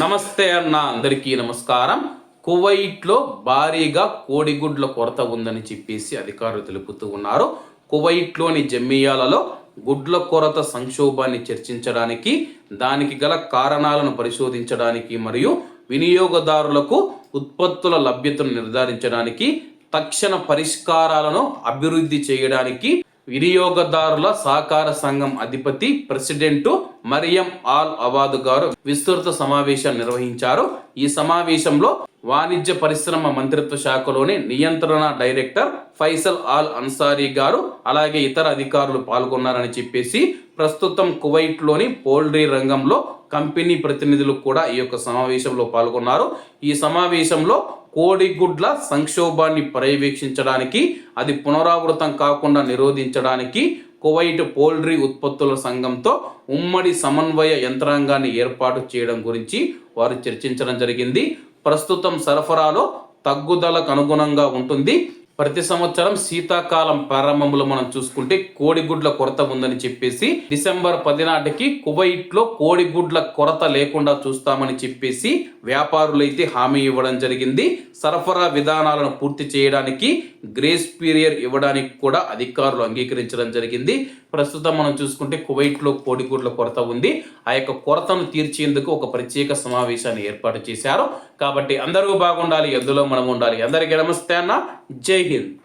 నమస్తే అన్న అందరికీ నమస్కారం. కువైట్లో భారీగా కోడిగుడ్ల కొరత ఉందని చెప్పేసి అధికారులు తెలుపుతూ ఉన్నారు. కువైట్లోని జమ్మియాలలో గుడ్ల కొరత సంక్షోభాన్ని చర్చించడానికి దానికి గల కారణాలను పరిశోధించడానికి మరియు వినియోగదారులకు ఉత్పత్తుల లభ్యతను నిర్ధారించడానికి తక్షణ పరిష్కారాలను అభివృద్ధి చేయడానికి వినియోగదారుల సహకార సంఘం అధిపతి ప్రెసిడెంటు మరియం ఆల్ అవాద్ గారు విస్తృత సమావేశం నిర్వహించారు. ఈ సమావేశంలో వాణిజ్య పరిశ్రమ మంత్రిత్వ శాఖలోని నియంత్రణ డైరెక్టర్ ఫైసల్ ఆల్ అన్సారీ గారు అలాగే ఇతర అధికారులు పాల్గొన్నారని చెప్పేసి ప్రస్తుతం కువైట్లోని పోల్ట్రీ రంగంలో కంపెనీ ప్రతినిధులు కూడా ఈ యొక్క సమావేశంలో పాల్గొన్నారు. ఈ సమావేశంలో కోడిగుడ్ల సంక్షోభాన్ని పర్యవేక్షించడానికి అది పునరావృతం కాకుండా నిరోధించడానికి కువైట్ పోల్ట్రీ ఉత్పత్తుల సంఘంతో ఉమ్మడి సమన్వయ యంత్రాంగాన్ని ఏర్పాటు చేయడం గురించి వారు చర్చించడం జరిగింది. ప్రస్తుతం సరఫరాలో తగ్గుదలకు అనుగుణంగా ఉంటుంది. ప్రతి సంవత్సరం శీతాకాలం ప్రారంభంలో మనం చూసుకుంటే కోడిగుడ్ల కొరత ఉందని చెప్పేసి డిసెంబర్ పది నాటికి కువైట్లో కోడిగుడ్ల కొరత లేకుండా చూస్తామని చెప్పేసి వ్యాపారులైతే హామీ ఇవ్వడం జరిగింది. సరఫరా విధానాలను పూర్తి చేయడానికి గ్రేస్ పీరియడ్ ఇవ్వడానికి కూడా అధికారులు అంగీకరించడం జరిగింది. ప్రస్తుతం మనం చూసుకుంటే కువైట్లో కోడిగుడ్ల కొరత ఉంది. ఆ యొక్క కొరతను తీర్చేందుకు ఒక ప్రత్యేక సమావేశాన్ని ఏర్పాటు చేశారు. కాబట్టి అందరూ బాగుండాలి ఎందులో మనం ఉండాలి. అందరికీ నమస్తే అన్న. జై Jai Hind.